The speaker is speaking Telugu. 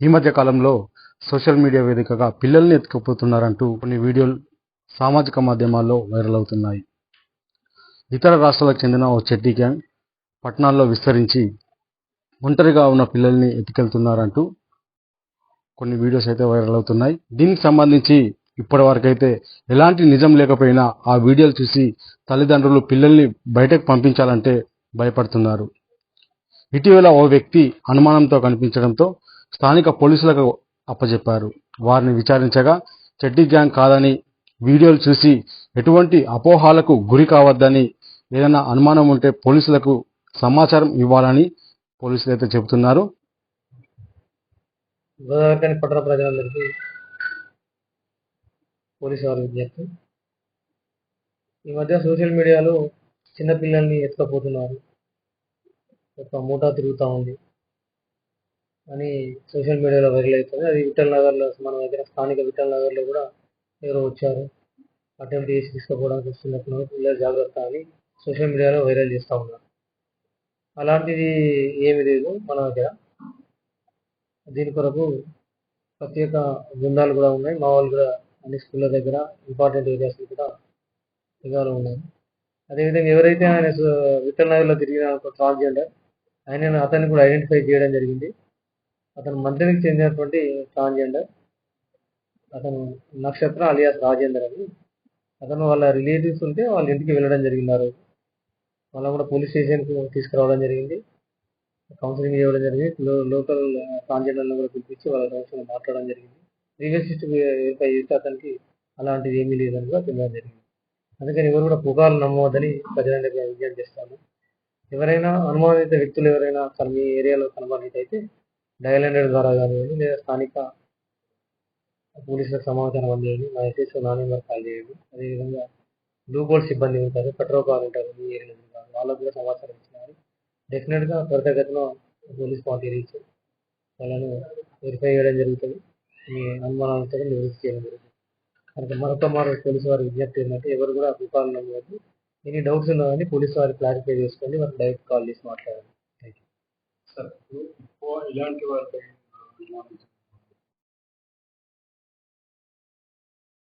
ఈ మధ్య కాలంలో సోషల్ మీడియా వేదికగా పిల్లల్ని ఎత్తుకుపోతున్నారంటూ కొన్ని వీడియోలు సామాజిక మాధ్యమాల్లో వైరల్ అవుతున్నాయి. ఇతర రాష్ట్రాలకు చెందిన ఓ చెడ్డీ గ్యాంగ్ పట్టణాల్లో విస్తరించి ఒంటరిగా ఉన్న పిల్లల్ని ఎత్తుకెళ్తున్నారంటూ కొన్ని వీడియోస్ అయితే వైరల్ అవుతున్నాయి. దీనికి సంబంధించి ఇప్పటి వరకైతే ఎలాంటి నిజం లేకపోయినా ఆ వీడియోలు చూసి తల్లిదండ్రులు పిల్లల్ని బయటకు పంపించాలంటే భయపడుతున్నారు. ఇటీవల ఓ వ్యక్తి అనుమానంతో కనిపించడంతో స్థానిక పోలీసులకు అప్పజెప్పారు. వారిని విచారించగా చెడ్డీ గ్యాంగ్ కాదని వీడియోలు చూసి ఎటువంటి అపోహాలకు గురి కావద్దని ఏదైనా అనుమానం ఉంటే పోలీసులకు సమాచారం ఇవ్వాలని పోలీసులు అయితే చెబుతున్నారు. పట్టణ ప్రజలందరికీ పోలీసు వారి విజ్ఞప్తి. ఈ మధ్య సోషల్ మీడియాలో చిన్నపిల్లల్ని ఎత్తుకపోతున్నారు. ఒక మూటా తిరుగుతూ ఉంది. అని సోషల్ మీడియాలో వైరల్ అవుతుంది. అది విఠల్ నగర్లో మన దగ్గర స్థానిక విఠల్ నగర్లో కూడా ఎవరో వచ్చారు. అటెంప్ట్ చేసి తీసుకుపోవడానికి వస్తున్నప్పుడు పిల్లలు జాగ్రత్త అని సోషల్ మీడియాలో వైరల్ చేస్తూ ఉన్నారు. అలాంటిది ఏమి లేదు మన దగ్గర. దీని కొరకు ప్రత్యేక బృందాలు కూడా ఉన్నాయి. మా వాళ్ళు కూడా అన్ని స్కూళ్ళ దగ్గర ఇంపార్టెంట్ ఏరియాస్ కూడా నిఘాలో ఉన్నాయి అదేవిధంగా ఎవరైతే ఆయన విఠల్ నగర్లో తిరిగిన ఒక ట్రాన్స్జెండర్ ఆయన అతన్ని కూడా ఐడెంటిఫై చేయడం జరిగింది. అతను మంత్రికి చెందినటువంటి ట్రాన్జెండర్ అతను నక్షత్ర అలియాస్ రాజేందర్ అని. అతను వాళ్ళ రిలేటివ్స్ ఉంటే వాళ్ళ ఇంటికి వెళ్ళడం జరిగింది ఆ రోజు వాళ్ళని కూడా పోలీస్ స్టేషన్కి తీసుకురావడం జరిగింది. కౌన్సిలింగ్ ఇవ్వడం జరిగింది. లోకల్ ట్రాన్స్జెండర్లను కూడా పిలిపించి వాళ్ళ సమస్యలు మాట్లాడడం జరిగింది. ప్రీవియస్ హిస్టరీ వెరిఫై చేస్తే అతనికి అలాంటిది ఏమీ లేదని కూడా తెలియడం జరిగింది. అందుకని ఎవరు కూడా పుకార్లు నమ్మవద్దని ప్రజలందరికీ విజ్ఞప్తి చేస్తాను ఎవరైనా అనుమానిత వ్యక్తులు ఎవరైనా అసలు మీ ఏరియాలో కనబడినట్టయితే డయల్ హండ్రెడ్ ద్వారా కానివ్వండి లేదా స్థానిక పోలీసులకు సమాచారం అందించండి మా ఎస్ఎస్ఓ నాని నెంబర్ కాల్ చేయండి. అదేవిధంగా బ్లూ బోర్డ్ సిబ్బంది ఉంటారు పెట్రోల్ కార్ ఉంటారు మీ ఏరియాలో ఉంటారు వాళ్ళకు కూడా సమాచారం ఇచ్చినారు డెఫినెట్గా త్వరితగతిన పోలీస్ పార్టీ రీచ్ వాళ్ళను వెరిఫై చేయడం జరుగుతుంది. మీ అనుమానాలతో నివృత్తి చేయడం జరుగుతుంది. కనుక మరొక మరో పోలీసు వారి విజ్ఞప్తి ఏంటంటే ఎవరు కూడా అభిప్రాయం నమ్మవద్దు. ఎన్ని డౌట్స్ ఉన్నా కానీ పోలీసు వారు క్లారిఫై చేసుకోండి వాళ్ళకి డైరెక్ట్ కాల్ చేసి మాట్లాడండి. सबको और इलान के